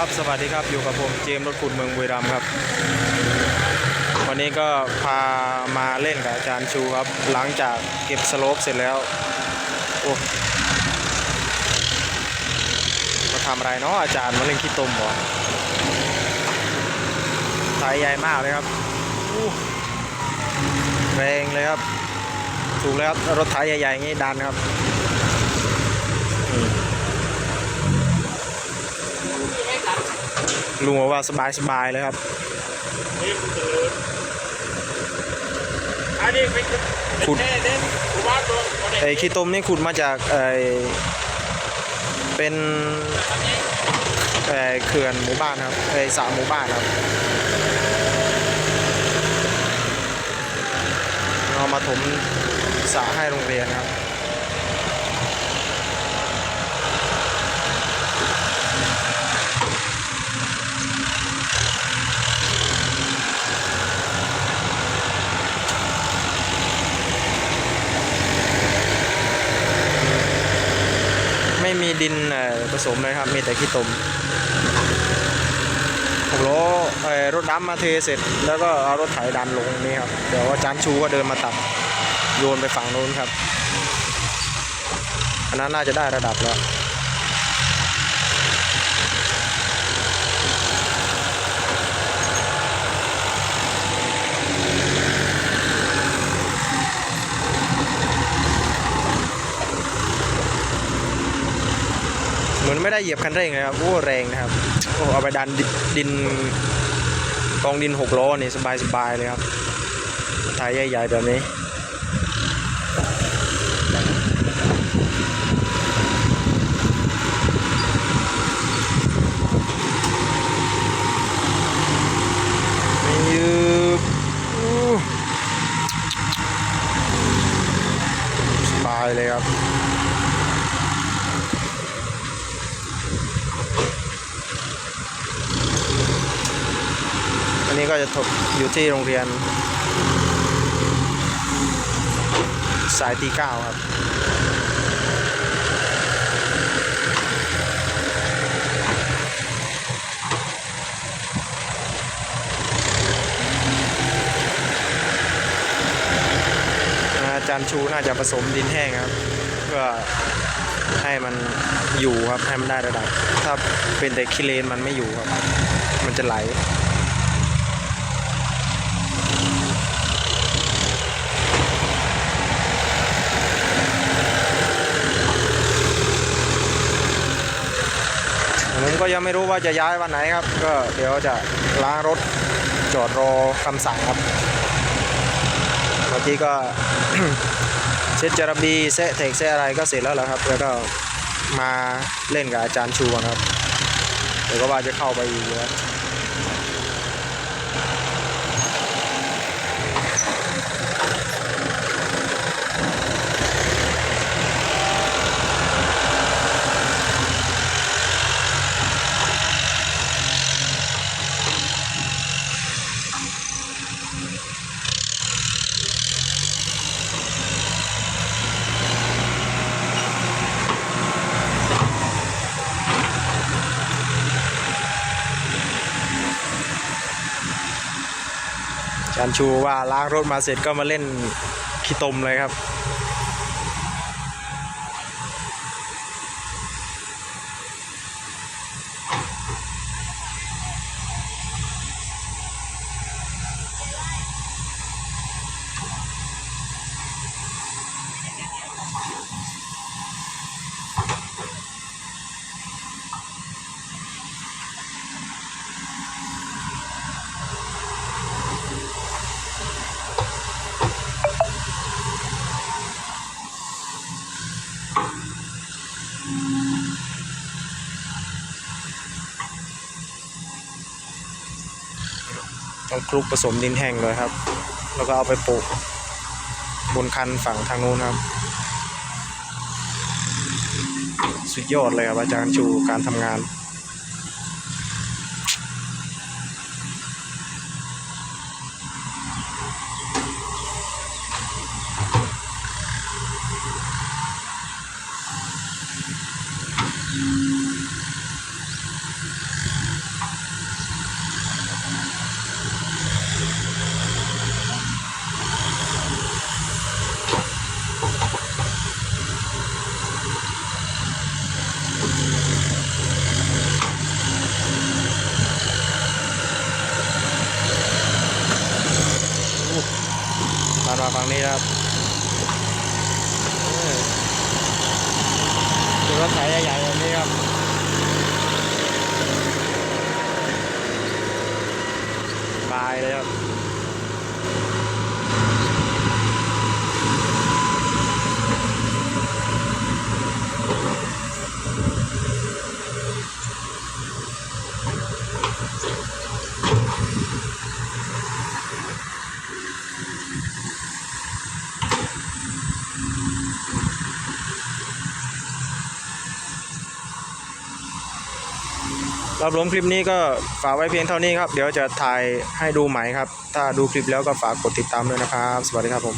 ครับสวัสดีครับอยู่กับผมเจมส์รถขุดเมืองบุรีรัมย์ครับ วันนี้ก็พามาเล่นกับอาจารย์ชูครับ หลังจากเก็บสโลปเสร็จแล้วโอ้มาทำอะไรเนาะอาจารย์มาเล่นขี้ตมบอกสายใหญ่มากเลยครับแรงเลยครับถูกแล้วครับรถไถใหญ่ๆอย่างนี้ดันครับอืม ลุงบอกว่าสบายสบายๆเลยครับอันนี้เป็นขุดเน่เด่นหมู่บ้านตัวคนเด็กไอ้ขี้ต้มนี่ขุดมาจากไอ้เป็นไอ้เขื่อนหมู่บ้านครับไอ้สระหมู่บ้านครับเอามาถมสระให้โรงเรียนครับ มีดินผสมนะครับ มีแต่ขี้ตมผมล้อรถดำมาเทเสร็จ แล้วก็เอารถไถดันลงนี่ครับ เดี๋ยวอาจารย์ชูก็เดินมาตัดโยนไปฝั่งนู้นครับ อันนั้นน่าจะได้ระดับแล้ว เหมือนไม่ได้เหยียบคันเร่งเลยครับโอ้แรงนะครับโอ้เอาไปดันดิดินกองดินหกล้อนี่สบายสบายเลยครับทายใหญ่ๆแบบนี้ไม่ยืบอู้สบายเลยครับ อันนี้ก็จะถกอยู่ที่โรงเรียน สายทีเก้าครับอาจารย์ชูน่าจะผสมดินแห้งครับเพื่อให้มันอยู่ครับให้มันได้ระดับ ถ้าเป็นแต่คิเลนมันไม่อยู่ครับ มันจะไหล ก็ยังไม่รู้ว่าจะย้ายวันไหนครับ ก็เดี๋ยวจะล้างรถจอดรอคำสั่งครับเมื่อกี้ก็เช็ดจารบีเซะเทกเซะอะไรก็เสร็จแล้วแหละครับ แล้วก็มาเล่นกับอาจารย์ชูก่อนครับเดี๋ยวก็ว่าจะเข้าไปอีกแล้ว จันชูว่าล้างรถมาเสร็จก็มาเล่นขี้ตมเลยครับ ต้องคลุกผสมดินแห้งเลยครับ แล้วก็เอาไปปลูกบนคันฝั่งทางนู้นครับ สุดยอดเลยครับอาจารย์ชูการทำงาน งนี้ครับดูรถไถใหญ่ๆแบบนี้ครับบายเลยครับ รับรมคลิปนี้ก็ฝากไว้เพียงเท่านี้ครับ เดี๋ยวจะถ่ายให้ดูใหม่ครับ ถ้าดูคลิปแล้วก็ฝากกดติดตามด้วยนะครับ สวัสดีครับผม